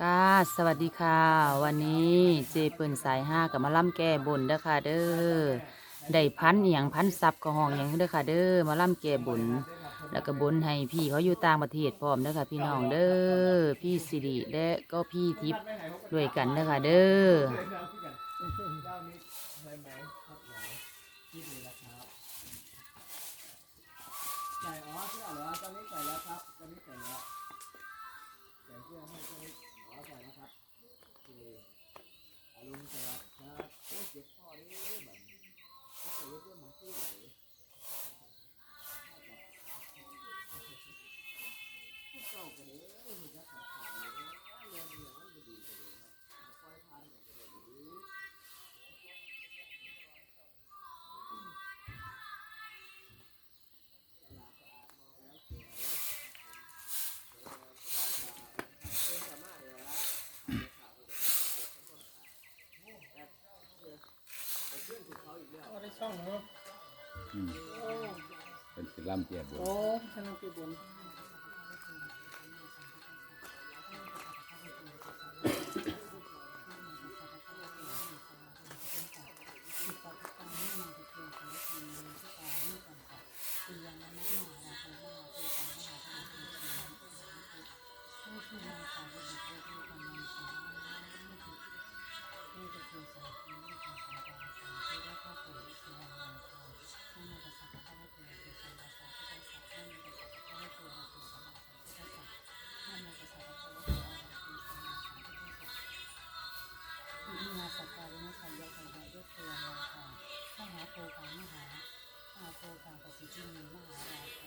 ค่ะ สวัสดีค่ะ วันนี้เจเปิ่นสายห้ากับมาล่ำแก้บนเด้อค่ะ เด้อได้พันอหย่างพันซับกระห้องอย่างเด้อค่ะ เด้อมาล่ำแก้บนแล้วก็บนให้พี่เขาอยู่ต่างประเทศพร้อมเด้อค่ะ พี่น้องเด้อพี่สิริและก็พี่ทิพย์ด้วยกันเด้อค่ะ เด้อ ช่องเนาะอืมเป็นสิล่ำเกียบบนโอ้ฉันเอาไปบน มาสักการะนะชัยยะชัยยะด้วยเทวนมหาโพกามหามหาโพกามประสิทธิมีมหาราโภ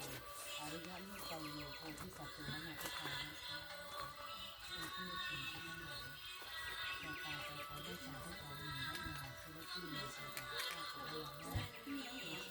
อริยะยุตัยโยโพธิสัตว์นะนาทิทานะสาธุที่ถึงที่นั่น การรักษาในช่วงต้นของโรคจะมีการใช้ยาที่มีฤทธิ์ต้านการอักเสบ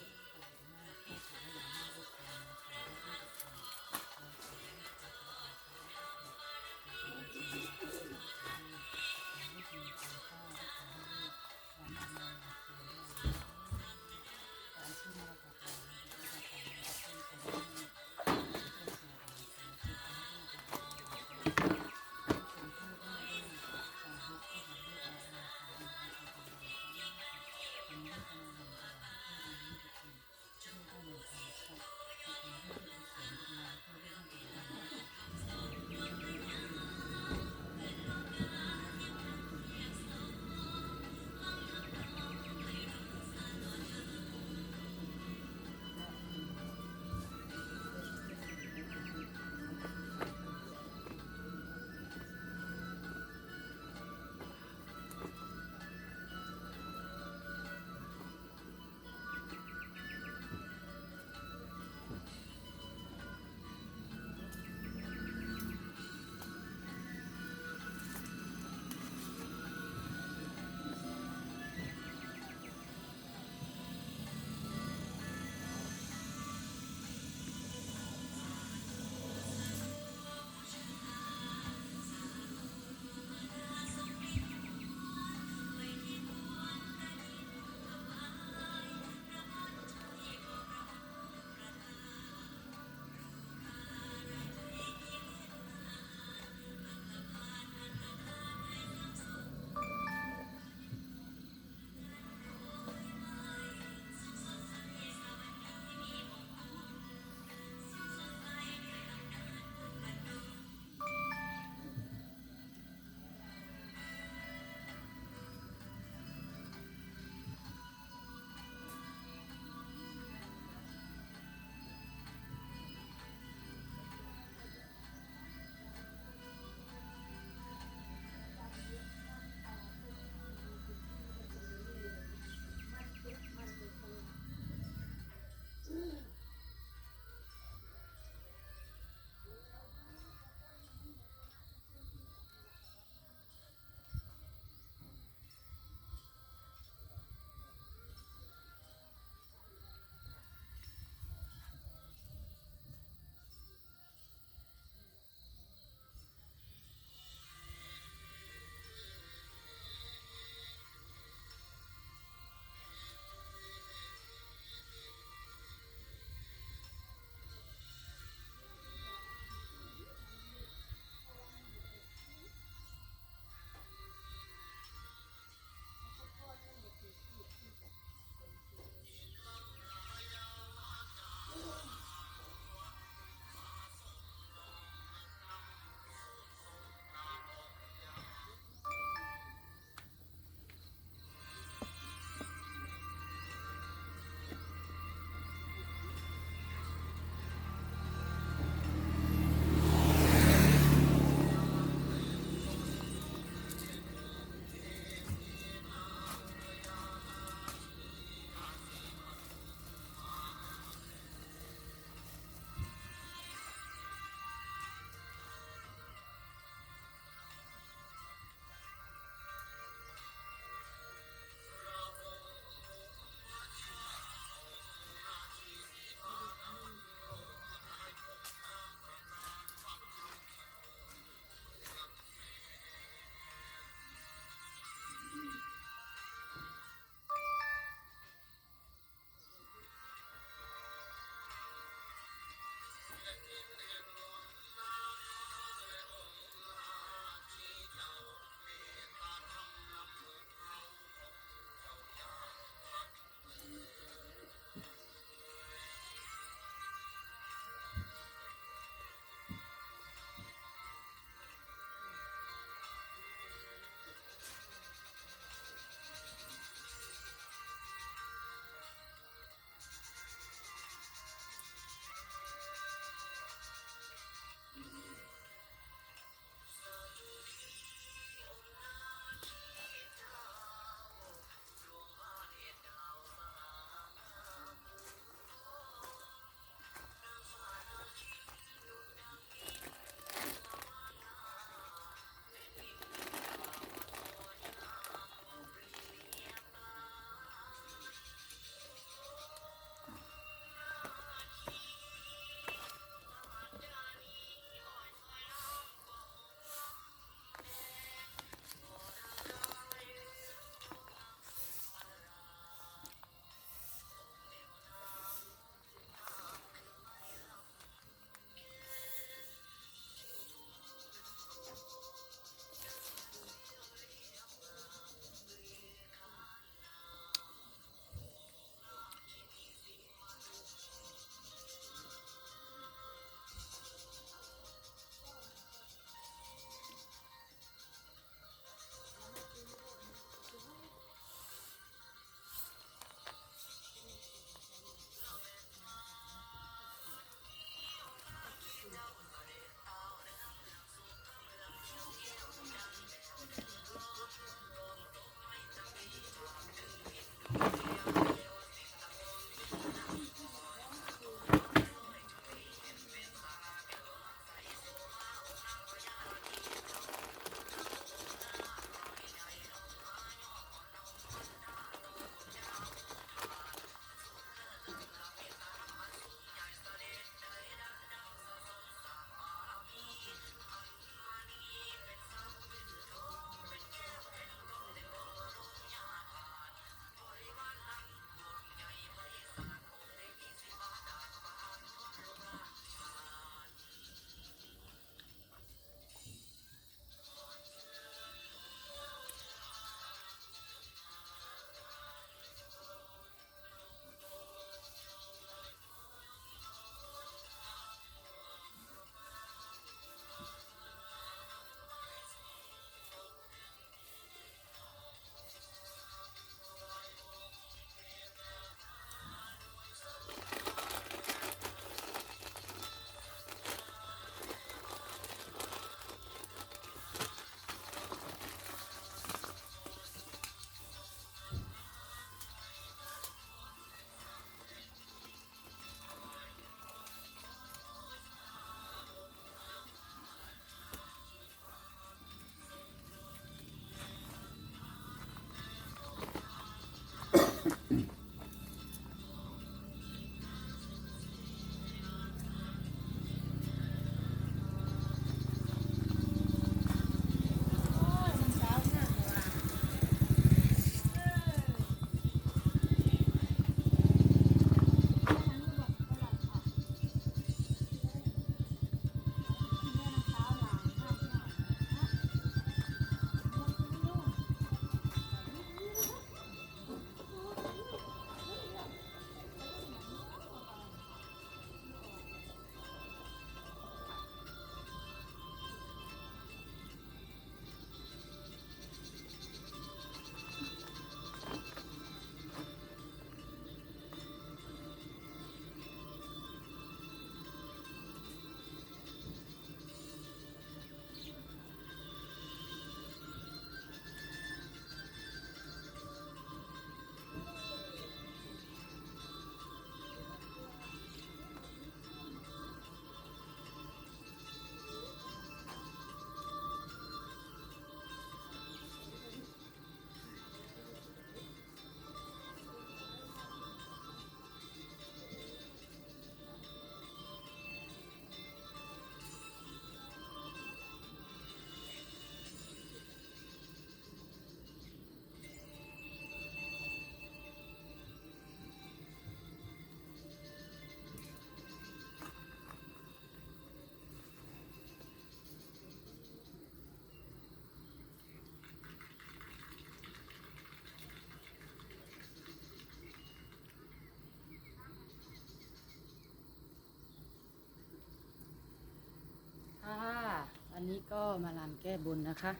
ก็มาลำแก้บนนะคะ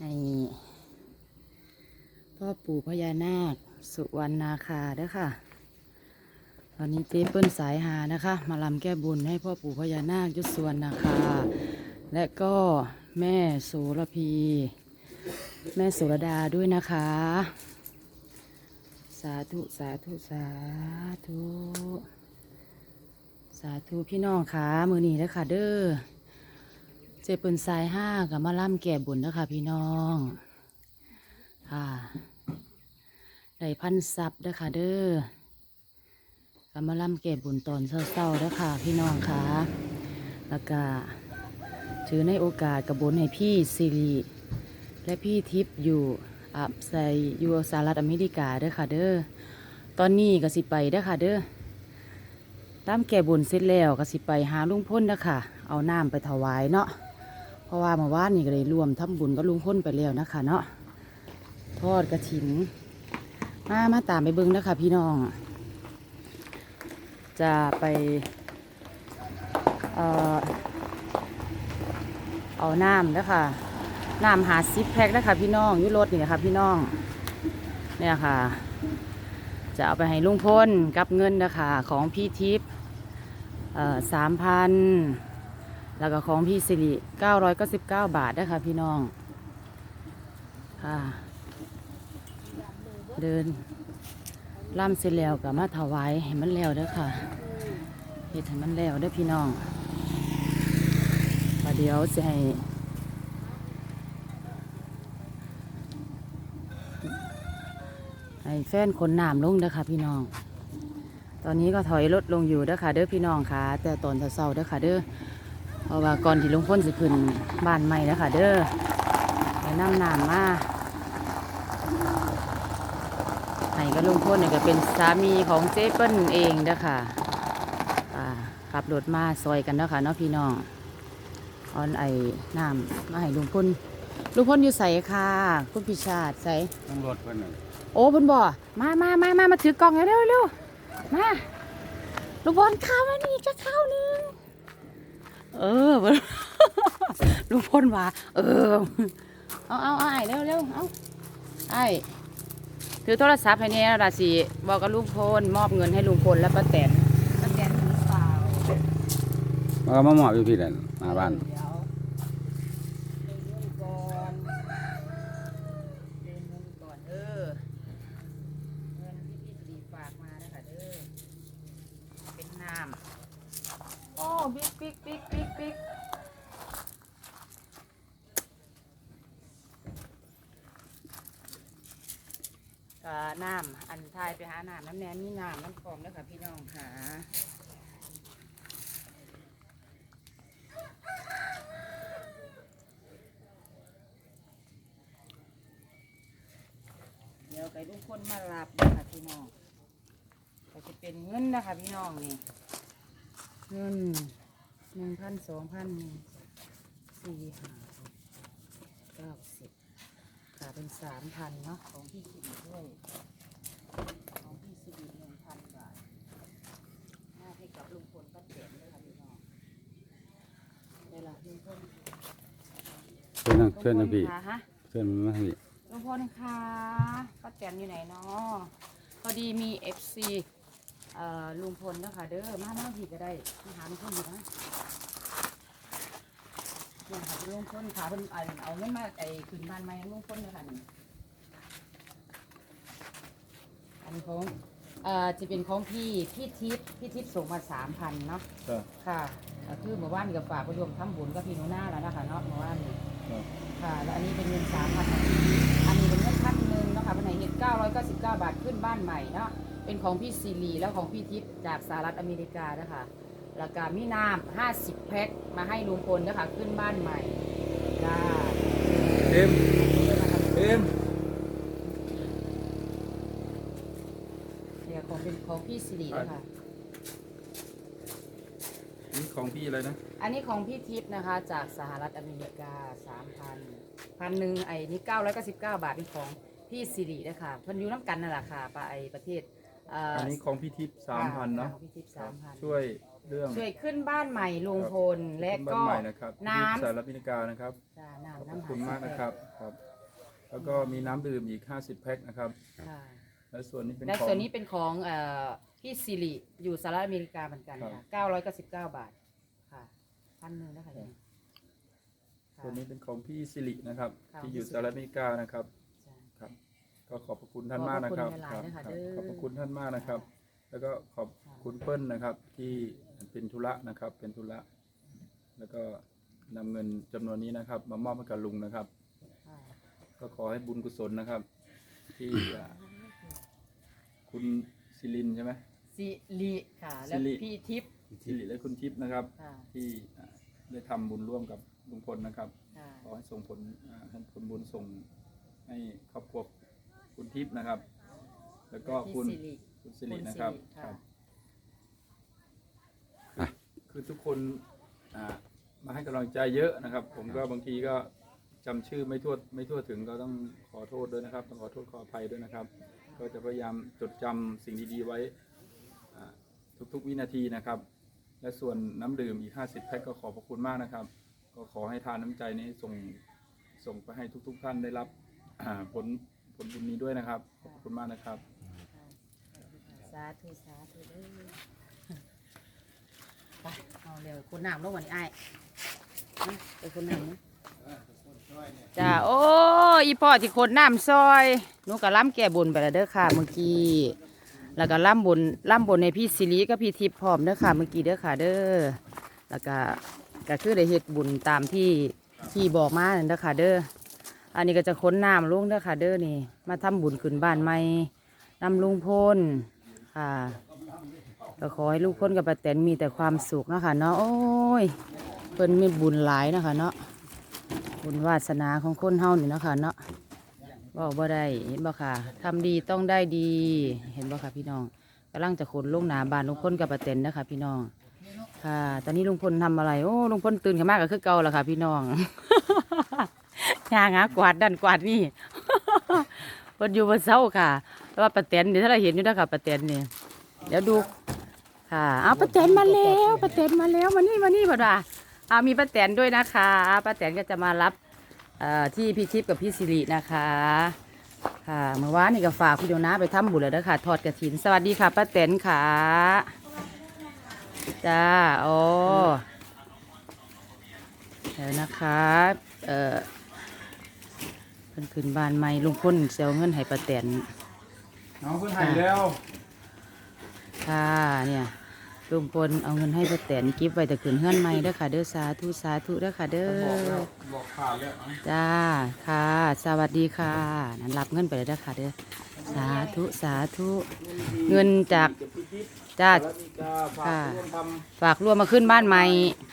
ในพ่อปู่พญานาค สุวรรณนาคาเด้อค่ะ ตอนนี้เจ๊เปิ้ลสายหานะคะ มาลำแก้บนให้พ่อปู่พญานาคยุสวรรณนาคา และก็แม่โสระพี แม่โสรดาด้วยนะคะ สาธุสาธุสาธุสาธุพี่น้องค่ะมือนีแล้วค่ะเด้อ เจเปินสายห้ากับมาล่ำแก่บุญนะคะพี่น้องค่ะได้พันซับนะคะเด้อกับมาล่ำแก่บุญตอนเศร้าๆนะคะพี่น้องค่ะแล้วก็ถือในโอกาสกับบุญให้พี่สิริและพี่ทิพย์อยู่อับใส่อยู่สหรัฐอเมริกาเด้อค่ะเด้อตอนนี้ก็สิไปเด้อค่ะเด้อตามแก่บุญเสร็จแล้วก็สิไปหาลุงพ้นนะคะเอาน้ำไปถวายเนาะ ราะว่าเมื่อวานนี่ก็เลยรวมทำบุญกับลุงพ้นไปแล้วนะคะ เนาะทอดกระถิน มามาตามไปเบิ้งนะคะพี่น้อง จะไปเอ่อเอาน้ำนะคะน้ำหาซิปแพ็คนะคะพี่น้องยุรถนี่นะคะพี่น้องเนี่ยค่ะ จะเอาไปให้ลุงพลกับเงินนะคะของพี่ทิพย์สามพัน แล้วก็ของพี่สิริเก้าร้อยเก้าสิบเก้าบาทนะคะพี่น้องค่ะเดินล่ำเสร็จแล้วกับมาถวายให้มันแล้วเด้อค่ะเฮ็ดให้มันแล้วเด้อพี่น้องประเดี๋ยวจะให้ให้แฟนคนน้ำลงเด้อค่ะพี่น้อง ตอนนี้ก็ถอยรถลงอยู่เด้อค่ะเด้อพี่น้องค่ะ แต่ตอนเช้าเด้อค่ะเด้อ เพราะว่าก่อนที่ลุงพ้นสิขึ้นบ้านใหม่เด้อค่ะ เด้อไปน้ำน้ำมาให้กับลุงพ้นเนี่ยก็เป็นสามีของเจ๊เปิ้ลเองเด้อค่ะอ่าขับรถมาซอยกันเด้อค่ะเนาะพี่น้องเออนไอ้น้ำมาให้ลุงพ้นลุงพ้นอยู่ใส่ค่ะคุณพิชาติใส่ต้องรถเพิ่นน่ะโอ้เพิ่นบ่มามามามามาถือกล่องเร็วเร็วๆมาลูกบอลข้าวมานี่จะข้าวหนึง เออเพิ่นลูกพลว่า เออเอาเอาเอาไอ้เร็วเร็วเอาไอ้ถือโทรศัพท์ให้เนี่ยราสิบอกกับลุงพลมอบเงินให้ลุงพลและป้าแตนป้าแตนหรือเปล่ามันก็มาหมอบอยู่พี่แหละหน้าบ้าน เดี๋ยวเดินเงินก่อนเดินเงินก่อนเออ เงินที่พี่สีฝากมานะคะเด้อ เป็นน้ำ โอ้บิ๊กบิ๊กบิ๊กบิ๊กบิ๊กก็ น้ำอันทายไปหาน้ำน้ำแนนมีน้ำน้ำคลองแล้วค่ะพี่น้องค่ะเดี๋ยวไก่ลุงคนมารับนะคะพี่น้องก็จะเป็นเงินนะคะพี่น้องนี่เงินหนึ่งพันสองพันสี่ห้าเก้าสิบ ค่ะเป็นสามพันเนาะของพี่สิริด้วย ของพี่สิริหนึ่งพันบาทมาให้กับลุงพลป้าแตนด้วยค่ะพี่น้องเดี๋ยวล่ะลุงพลเชิญทางเชิญทางพี่ลุพลค่ะฮะเชิญมาทางพี่ลุงพลค่ะป้าแตนอยู่ไหนเนาะพอดีมีเอฟซีเอ่อลุงพลนะคะเด้อมาหน้าผีก็ได้มาหาลุงพลอยู่นะเนี่ยค่ะลุงพลค่ะเพิ่นเอาเอาเงินมาไอ้ขึ้นบ้านใหม่ให้ลุงพลเลยค่ะนี่อันของเอ่อจะเป็นของพี่พี่ทิพย์พี่ทิพย์ส่งมาสามพันเนาะค่ะก็คือเมื่อวานกับฝากไปรวมทำบุญกับพี่หนุน่าแล้วนะคะเนาะเมื่อวานนี้ค่ะแล้วอันนี้เป็นเงินสามพันอันนี้เป็นเงินพันหนึ่งเนาะค่ะเป็นไหนเห็ดเก้าร้อยเก้าสิบเก้าบาทขึ้นบ้านใหม่เนาะเป็นของพี่ซีรีแล้วของพี่ทิพย์จากสหรัฐอเมริกานะคะ แล้วก็มีน้ำห้าสิบแพ็คมาให้ลุงพลนะคะขึ้นบ้านใหม่จ้าเอ็มเอ็มเนี่ยของเป็นของพี่ซีรีนะคะนี่ของพี่อะไรนะ อันนี้ของพี่ทิพย์นะคะ จากสหรัฐอเมริกาสามพันพันหนึ่งไอ้นี่เก้าร้อยเก้าสิบเก้าบาทเป็นของพี่สิรินะคะเพันอยูน้ำกันนั่นแหละค่ะไปประเทศเอ่ออันนี้ของพี่ทิพย์สามพันเนาะของพี่ทิพย์สามพันช่วย เรื่องช่วยขึ้นบ้านใหม่ลุงพลและบ้าก็นใหม่นะครับน้ำที่สารพินิการนะครับ จ้าขน้ำอบน้ำคุณมากนะครับครับ แล้วก็มีน้ำดื่มอีก 50 แพ็คนะครับ ค่ะและส่วนนี้เป็นและของ ส่วนนี้เป็นของเอ่อพี่สิริอยู่สหรัฐอเมริกาเหมือนกันครัค่ะบเก้าร้อยเก้าสิบเก้าบาทค่ะพันหนึ่งนะคะเนี่ยค่ะ ส่วนนี้เป็นของพี่สิรินะครับครับที่อยู่สหรัฐอเมริกานะครับจ้ะครับ ก็ขอบพระคุณท่านมากนะครับขอบพระคุณหลายๆนะคะครับเด้อ ขอบพระคุณท่านมากนะครับ แล้วก็ขอบคุณเปิ้ลนะครับที่ เป็นธุระนะครับ เป็นธุระ แล้วก็นำเงินจำนวนนี้นะครับ มามอบให้กับลุงนะครับค่ะก็ขอให้บุญกุศลนะครับ ที่อ่าคุณศิลินใช่ไหม สิริค่ะ และสิริ พี่ทิพย์ศิริและคุณทิพย์นะครับ ค่ะที่อ่าได้ทำบุญร่วมกับลุงพลนะครับ ค่ะขอให้ส่งผลอ่าให้ผลบุญส่งให้ครอบครัวคุณทิพย์นะครับ แล้วก็พี่คุณสิริคุณสิรินะครับ คุณสิริคค่ะรับ คือคือทุกคนอ่ามาให้กำลังใจเยอะนะครับ ผมก็บางทีก็จำชื่อไม่ทั่วไม่ทั่วถึงก็ต้องขอโทษด้วยนะครับต้องขอโทษขออภัยด้วยนะครับ ก็จะพยายามจดจำสิ่งดีๆไว้อ่าทุกๆวินาทีนะครับ และส่วนน้ำดื่มอีก 50 แพ็คก็ขอบพระคุณมากนะครับ ก็ขอให้ทานน้ำใจนี้ส่งส่งไปให้ทุก ๆ ท่านได้รับอ่าผลผลบุญนี้ด้วยนะครับ ขอบคุณมากนะครับ สาธุ สาธุเด้อ ไปเอาเร็วคุณน้ำลงวันนี้ไอ้ยนะไปคุณน้ำนะจ้าโอ้อีพ่อที่คนน้ำซอยหนูก็ล้ำแก่บุญไปแล้วเด้อค่ะเมื่อกี้แล้วก็ล่ำบุญล่ำบุญในพี่สิริกับพี่ทิพย์พร้อมเด้อค่ะเมื่อกี้เด้อค่ะเด้อแล้วก็ก็คือได้เฮ็ดบุญตามที่ที่บอกมานั่นเด้อค่ะเด้ออันนี้ก็จะค้นน้ำลงเด้อค่ะเด้อนี่ มาทำบุญขึ้นบ้านใหม่นำลุงพลค่ะ ก็ขอให้ลูกพ้นกับป้าแตนมีแต่ความสุขนะคะเนาะโอ้ยเพิ่นมีบุญหลายนะคะเนาะบุญวาสนาของคนเฮานี่นะคะเนาะบอกบ่ได้เห็นบ่ค่ะทำดีต้องได้ดีเห็นบ่ค่ะพี่น้องกำลังจะขนลงหนาบานลุงพลกับป้าแตนนะคะพี่น้องค่ะ ตอนนี้ลุงพลทำอะไรโอ้ลุงพลตื่นขึ้นมากก็คือเก่าแล้วค่ะ พี่น้องยางหากวาดดันกวาดนี่เพิ่นอยู่บนเสาค่ะแต่ว่าป้าแตนเดี๋ยวถ้าเราเห็นอยู่นะคะป้าแตนนี่เดี๋ยวดู ค่ะเอาป้าแตนมาแล้วป้าแตนมาแล้วมานี่มานี่บ่ดว่าเอามีป้าแตนด้วยนะคะป้าแตนก็จะมารับเอ่อที่พี่ทิพย์กับพี่สิรินะคะ ค่ะเมื่อวานนี่ก็ฝากพี่โดนาไปทำบุญแล้วนะคะทอดกระถิน สวัสดีค่ะป้าแตนค่ะจ้าโอ้เดี๋ยวนะคะเอ่อเพิ่นขึ้นบ้านใหม่ลุงพ้นเซลเงินให้ป้าแตนน้องเพิ่งหายแล้วค่ะเนี่ย ลุงพลเอาเงินให้ป้าแตนกิฟไว้แต่ขึ้นเฮือนใหม่เด้อค่ะ เด้อสาธุสาธุเด้อค่ะเด้บอกแล้อ วบอกขาดแล้วจ้า ค่ะ สวัสดีค่ะ นั้นรับเงินไปเลยนะคะเด้อ สาธุ สาธุ เงินจาก จ้า แล้วมีกาฝากค่ะร่วมทฝากรวมมาขึ้นบ้านใหม่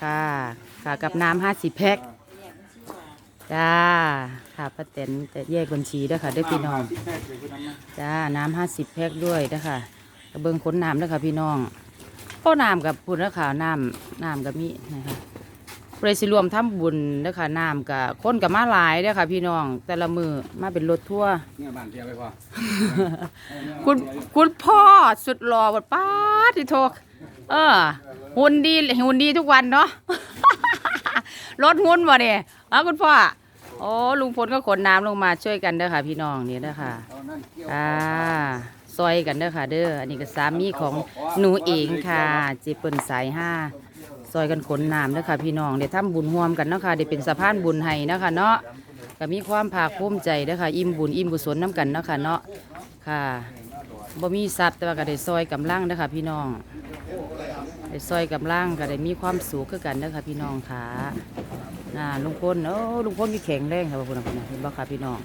ค่ะ ค่ะ กับน้ำห้าสิบแพ็ค จ้า ค่ะป้าแตนจะแยกบัญชีเด้อค่ะเด้อพี่น้อง ที่แพทย์เลยคุณน้ำนะจ้า น้ำห้าสิบแพ็คด้วยเด้อค่ะกระเบิงค้นน้ำเด้อค่ะพี่น้อง โอ้น้ำกับพูดแล้วค่ะน้ำน้ำกับมีนะคะเปรสิรวมทำบุญเด้อค่ะน้ำกับคนกับมาหลายเด้อค่ะ พี่น้องแต่ละมือมาเป็นรถทั่วร์เนี่ยบ้านเทียบไปพอคุณคุณพ่อสุดหล่อบดป้าดที่โทกเออหุ่นดีหุ่นดีทุกวันเนาะ รถหุ่นบ่เนี่ยอ๋อคุณพ่อโอ้ลุงพลก็ขนน้ำลงมาช่วยกันเด้อค่ะ พี่น้องเนี่ยเด้อค่ะเอานั่นเกี่ยว อ่า ซอยกันเด้อค่ะ เด้ออันนี้ก็สามีของหนูเองค่ะเจเปิลสายห้าซอยกันขนน้ำเด้อค่ะ พี่น้องเดี๋ยวทำบุญร่วมกันเนาะค่ะเดี๋ยวเป็นสะพานบุญให้นะค่ะเนาะก็มีความภาคภูมิใจเด้อค่ะ อิ่มบุญอิ่มกุศลน้ำกันเนาะค่ะเนาะค่ะบ่มีทรัพย์แต่ว่าก็ได้ซอยกำลังเด้อค่ะ พี่น้องได้ซอยกำลังก็ได้มีความสุขคือกันเด้อค่ะ พี่น้องค่ะน่าลุงพลโอ้ลุงพลมีแข็งแรงค่ะพ่อคุณนะเห็นบ่ค่ะพี่น้อง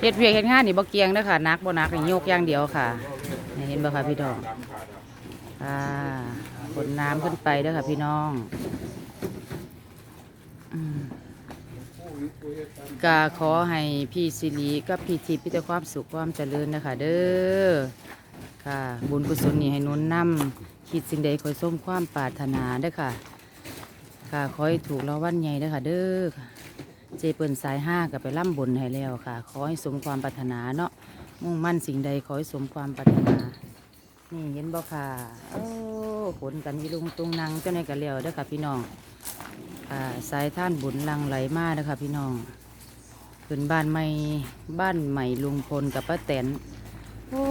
เฮ็ดเวียกเฮ็ดงานนี่บ่เกียงเด้อค่ะนักบ่นักนี่โยกอย่างเดียวค่ะนี่เห็นบ่ค่ะพี่น้องอ่าขนน้ำขึ้นไปเด้อค่ะพี่น้องก็ขอให้พี่สิริกับพี่ทิพย์มีแต่ความสุขความเจริญนะคะ เด้อค่ะ บุญกุศลนี่ให้นุนนำคิดสิ่งใดขอให้มความปรารถนาเด้อค่ะ ค่ะขอให้ถูกรางวัลใหญ่เด้อค่ะ เด้อ เจเปิลสายห้าก็ไปล่ำบุญให้แล้วค่ะ ขอให้สมความปรารถนาเนาะมุ่งมั่นสิ่งใดขอให้สมความปรารถนา นี่เห็นบ่ค่ะโอ้ฝนกันมีลุงตุงนางเจ้าในกะเลียวเด้อค่ะพี่น้องอ่าสายท่านบุญลังไหลมาเด้อค่ะพี่น้องขึ้นบ้านใหม่บ้านใหม่ลุงพลกับป้าแตนโอ้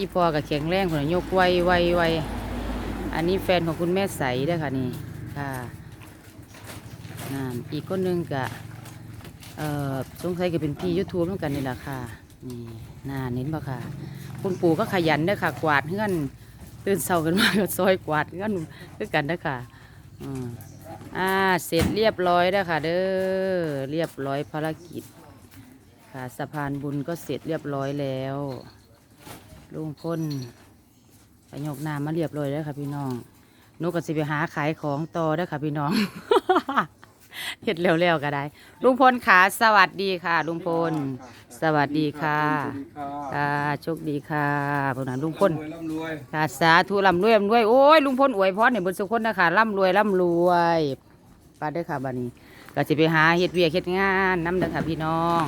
อีพอกับแข็งแรงคนน่ะยกไวไวไวอันนี้แฟนของคุณแม่ใสเด้อค่ะนี่ค่ะนั่นอีกคนหนึงกะ เอ่อสงสัยก็เป็นพี่ยูทูบเหมือนกันนี่แหละค่ะนี่น่าเน้นบ่ค่ะ คุณปู่ก็ขยันเด้อค่ะ กวาดเฮือนตื่นเช้ากันมาก็ซอยกวาดเฮือนคือกันเด้อค่ะอืมอ่าเสร็จเรียบร้อยแล้วค่ะ เด้อเรียบร้อยภารกิจ ค่ะสะพานบุญก็เสร็จเรียบร้อยแล้วลุงพ้นไปยกน้ำมาเรียบร้อยแล้วค่ะพี่น้องนูก็สิไปหาขายของต่อเด้ค่ะพี่น้อง เห็ดเร็วๆก็ได้ ลุงพลขาสวัสดีค่ะ ลุงพล สวัสดีค่ะค่ะโชคดีค่ะพวกนั้นลุงพลร่ำรวยค่ะสาธุร่ำรวยร่ำรวยโอ้ยลุงพลอวยพรเนี่ยบนสุขคนนะคะร่ำรวยร่ำรวยไปเด้อค่ะบัดนี้ ก็จะไปหาเฮ็ดเวียกเฮ็ดงานน้ำเด้อค่ะพี่น้อง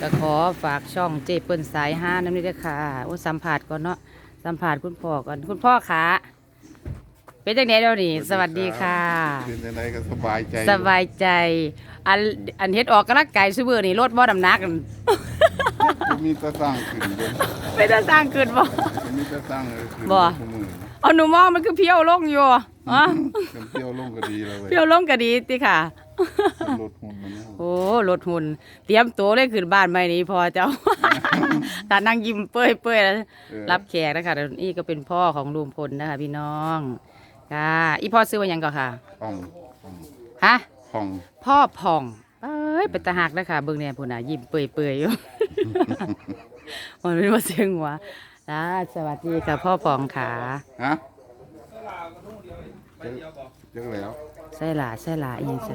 ก็ขอฝากช่องเจเปิ้นสายห้าน้ำนี้ด้วยค่ะโอ้สัมผัสก่อนเนาะสัมผัสคุณพ่อก่อนคุณพ่อขา เป็นจังไดเดี๋ยวนี้สวัสดีค่ะ เป็นยังไงก็สบายใจสบายใจ อันอันเฮ็ดออกกำลังกายซุมื้อนี่ลดบ่น้ำหนักอยู่มีแตะสร้างขึ้นบนไม่ได้สร้างขึ้นบ่มีแตะสร้างขึ้นบ่ ทุกมือเอาหนูมองมันคือเพี้ยวลงอยู่อ๋อกันเที่ยวลงก็ดีแล้วเว้ยเพี้ยวลงก็ดีติค่ะ ลดหุ่นมันนะโอ้รถหุ่นเตรียมตัวเลยขึ้นบ้านใหม่นี้พอเจ้า ตานั่งยิ้มเปื่อยเปื่อยๆแล้วเออรับแขกนะคะแล้วนี่ก็เป็นพ่อของลุงพลนะคะพี่น้อง ค่ะ อีพ่อซื้อมาหยังก่อนค่ะ ห้องห้องฮะ ห้องพ่อผ่องเอ้ยเป็นตาหักนะคะเบิ่งเนี่ยพุ่นน่ะยิ้มเปื่อยเปื่อยๆอยู่ มันเป็นว่าเสียงหัวจ้าสวัสดีค่ะพ่อผ่องขาฮะเจอแล้วใส่หลาใส่หลาอีหยังใส่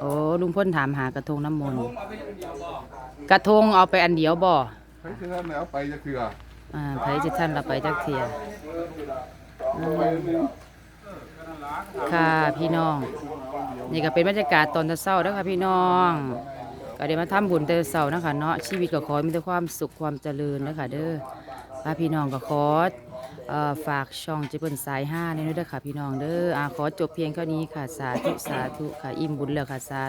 โอ้ลุงพ่นถามหากระทงน้ำมนต์กระทงเอาไปอันเดียวบ่เฮ้ยเธอแล้วไปจะเถื่ออ่าไผจะท่านเราไปจักเทียอืม ค่ะพี่น้อง นี่ก็เป็นบรรยากาศตอนเช้าๆนะคะพี่น้อง ก็เดี๋ยวมาทำบุญเต่เช้านะคะเนาะชีวิตก็ขอมีแต่ความสุขความเจริญนะคะเด้อพาพี่น้องก็ขอฝากช่องเจเปิลสายห้าในนู้นด้วยค่ะพี่น้องเด้ออขอจบเพียงเท่านี้ค่ะสาธุสาธุค่ะอิ่มบุญแล้วค่ะสา